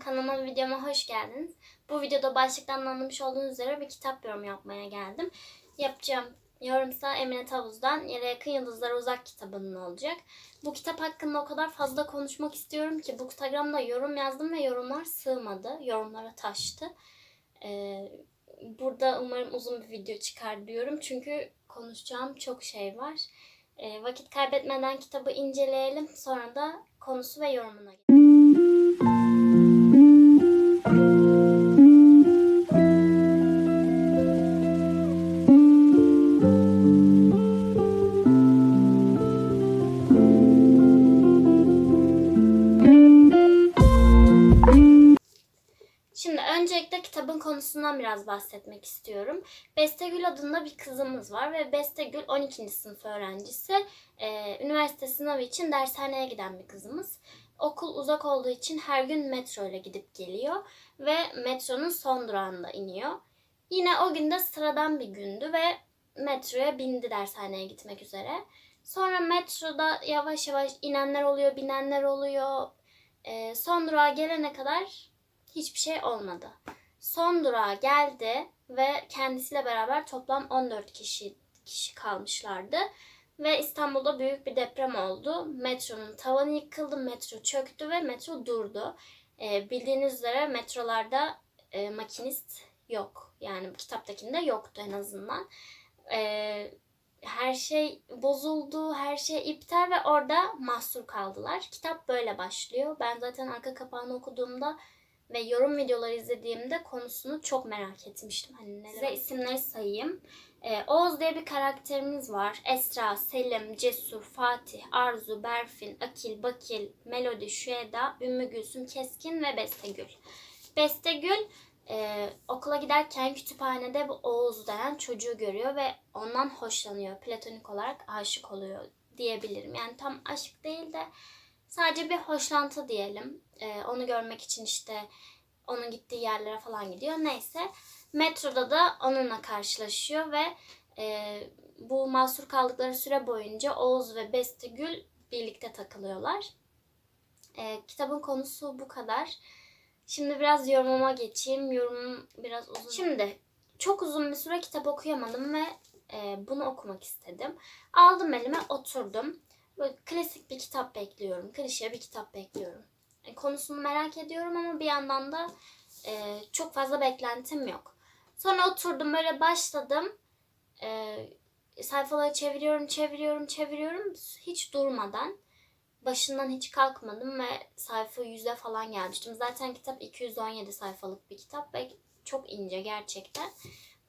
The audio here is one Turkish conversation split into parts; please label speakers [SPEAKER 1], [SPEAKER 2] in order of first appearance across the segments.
[SPEAKER 1] kanalıma videoma hoş geldiniz. Bu videoda başlıktan anlamış olduğunuz üzere bir kitap yorum yapmaya geldim. Yapacağım yorumsa Emine Tavuz'dan Yere Yakın Yıldızlara Uzak kitabının olacak. Bu kitap hakkında o kadar fazla konuşmak istiyorum ki bu Instagram'da yorum yazdım ve yorumlar sığmadı. Yorumlara taştı. Ee, burada umarım uzun bir video çıkar diyorum. Çünkü konuşacağım çok şey var. Ee, vakit kaybetmeden kitabı inceleyelim. Sonra da konusu ve yorumuna geçelim. Öncelikle kitabın konusundan biraz bahsetmek istiyorum. Bestegül adında bir kızımız var ve Bestegül 12. sınıf öğrencisi. Ee, üniversite sınavı için dershaneye giden bir kızımız. Okul uzak olduğu için her gün metro ile gidip geliyor ve metronun son durağında iniyor. Yine o günde sıradan bir gündü ve metroya bindi dershaneye gitmek üzere. Sonra metroda yavaş yavaş inenler oluyor, binenler oluyor. Ee, son durağa gelene kadar hiçbir şey olmadı. Son durağa geldi ve kendisiyle beraber toplam 14 kişi kişi kalmışlardı. Ve İstanbul'da büyük bir deprem oldu. Metronun tavanı yıkıldı, metro çöktü ve metro durdu. Ee, bildiğiniz üzere metrolarda e, makinist yok. Yani kitaptakinde yoktu en azından. Ee, her şey bozuldu, her şey iptal ve orada mahsur kaldılar. Kitap böyle başlıyor. Ben zaten arka kapağını okuduğumda ve yorum videoları izlediğimde konusunu çok merak etmiştim. Hani neler Size isimleri sayayım. Ee, Oğuz diye bir karakterimiz var. Esra, Selim, Cesur, Fatih, Arzu, Berfin, Akil, Bakil, Melodi, Şüeda, Ümmü Gülsüm, Keskin ve Bestegül. Bestegül e, okula giderken kütüphanede bu Oğuz denen çocuğu görüyor ve ondan hoşlanıyor. Platonik olarak aşık oluyor diyebilirim. Yani tam aşk değil de sadece bir hoşlantı diyelim. Ee, onu görmek için işte onun gittiği yerlere falan gidiyor. Neyse metroda da onunla karşılaşıyor ve e, bu mahsur kaldıkları süre boyunca Oğuz ve Bestegül birlikte takılıyorlar. E, kitabın konusu bu kadar. Şimdi biraz yorumuma geçeyim. Yorumum biraz uzun. Şimdi çok uzun bir süre kitap okuyamadım ve e, bunu okumak istedim. Aldım elime oturdum. Böyle klasik bir kitap bekliyorum. Klişe bir kitap bekliyorum. E, konusunu merak ediyorum ama bir yandan da e, çok fazla beklentim yok. Sonra oturdum böyle başladım. E, sayfaları çeviriyorum, çeviriyorum, çeviriyorum. Hiç durmadan. Başından hiç kalkmadım ve sayfa yüze falan gelmiştim. Zaten kitap 217 sayfalık bir kitap ve çok ince gerçekten.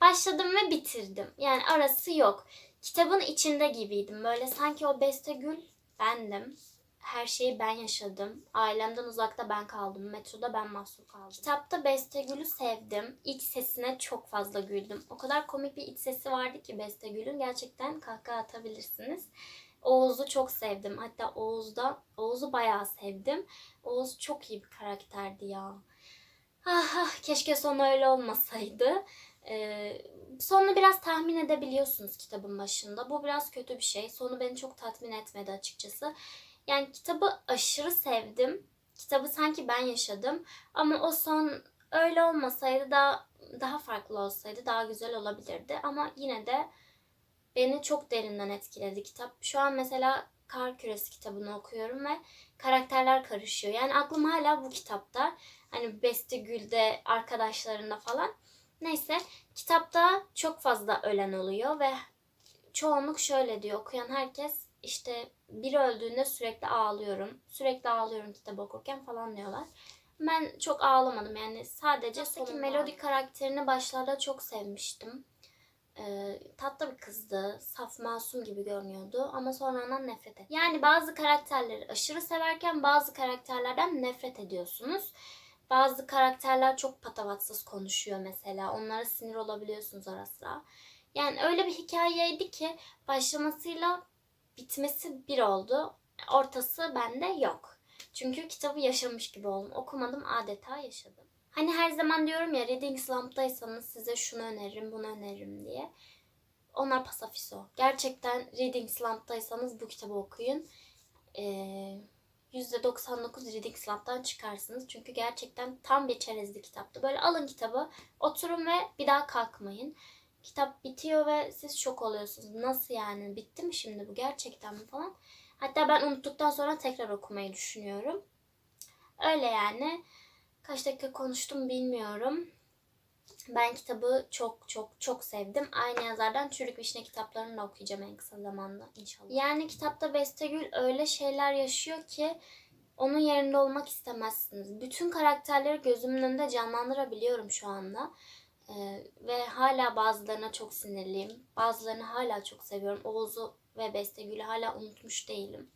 [SPEAKER 1] Başladım ve bitirdim. Yani arası yok. Kitabın içinde gibiydim. Böyle sanki o Bestegül bendim. Her şeyi ben yaşadım. Ailemden uzakta ben kaldım. Metroda ben mahsur kaldım. Kitapta Bestegül'ü sevdim. İç sesine çok fazla güldüm. O kadar komik bir iç sesi vardı ki Bestegül'ün. Gerçekten kahkaha atabilirsiniz. Oğuz'u çok sevdim. Hatta Oğuz'da Oğuz'u bayağı sevdim. Oğuz çok iyi bir karakterdi ya. Ah, ah keşke sonu öyle olmasaydı. Ee, sonunu biraz tahmin edebiliyorsunuz kitabın başında. Bu biraz kötü bir şey. Sonu beni çok tatmin etmedi açıkçası. Yani kitabı aşırı sevdim. Kitabı sanki ben yaşadım. Ama o son öyle olmasaydı da daha farklı olsaydı daha güzel olabilirdi. Ama yine de beni çok derinden etkiledi kitap. Şu an mesela Kar Küresi kitabını okuyorum ve karakterler karışıyor. Yani aklım hala bu kitapta. Hani Besti Gül'de, arkadaşlarında falan. Neyse kitapta çok fazla ölen oluyor ve çoğunluk şöyle diyor. Okuyan herkes işte biri öldüğünde sürekli ağlıyorum. Sürekli ağlıyorum kitap okurken falan diyorlar. Ben çok ağlamadım yani sadece sonunda Melody karakterini başlarda çok sevmiştim. Ee, tatlı bir kızdı. Saf masum gibi görünüyordu ama sonra ondan nefret ettim. Yani bazı karakterleri aşırı severken bazı karakterlerden nefret ediyorsunuz. Bazı karakterler çok patavatsız konuşuyor mesela. Onlara sinir olabiliyorsunuz ara sıra. Yani öyle bir hikayeydi ki başlamasıyla bitmesi bir oldu. Ortası bende yok. Çünkü kitabı yaşamış gibi oldum. Okumadım adeta yaşadım. Hani her zaman diyorum ya Reading Slump'taysanız size şunu öneririm, bunu öneririm diye. Onlar pasafiso. Gerçekten Reading Slump'taysanız bu kitabı okuyun. Ee, %99 Reading Slum'dan çıkarsınız. Çünkü gerçekten tam bir çerezli kitaptı. Böyle alın kitabı, oturun ve bir daha kalkmayın. Kitap bitiyor ve siz şok oluyorsunuz. Nasıl yani? Bitti mi şimdi bu? Gerçekten mi falan? Hatta ben unuttuktan sonra tekrar okumayı düşünüyorum. Öyle yani. Kaç dakika konuştum bilmiyorum. Ben kitabı çok çok çok sevdim. Aynı yazardan Çürük Vişne kitaplarını da okuyacağım en kısa zamanda inşallah. Yani kitapta Bestegül öyle şeyler yaşıyor ki onun yerinde olmak istemezsiniz. Bütün karakterleri gözümün önünde canlandırabiliyorum şu anda. Ee, ve hala bazılarına çok sinirliyim. Bazılarını hala çok seviyorum. Oğuz'u ve Bestegül'ü hala unutmuş değilim.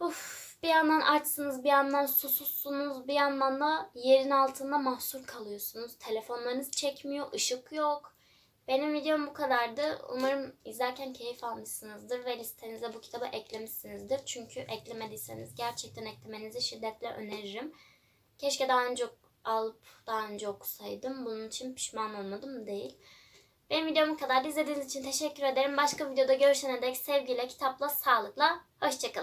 [SPEAKER 1] Uf, bir yandan açsınız, bir yandan susuzsunuz, bir yandan da yerin altında mahsur kalıyorsunuz. Telefonlarınız çekmiyor, ışık yok. Benim videom bu kadardı. Umarım izlerken keyif almışsınızdır ve listenize bu kitabı eklemişsinizdir. Çünkü eklemediyseniz gerçekten eklemenizi şiddetle öneririm. Keşke daha önce alıp daha önce okusaydım. Bunun için pişman olmadım değil. Benim videom bu kadar. İzlediğiniz için teşekkür ederim. Başka videoda görüşene dek sevgiyle, kitapla, sağlıkla. Hoşçakalın.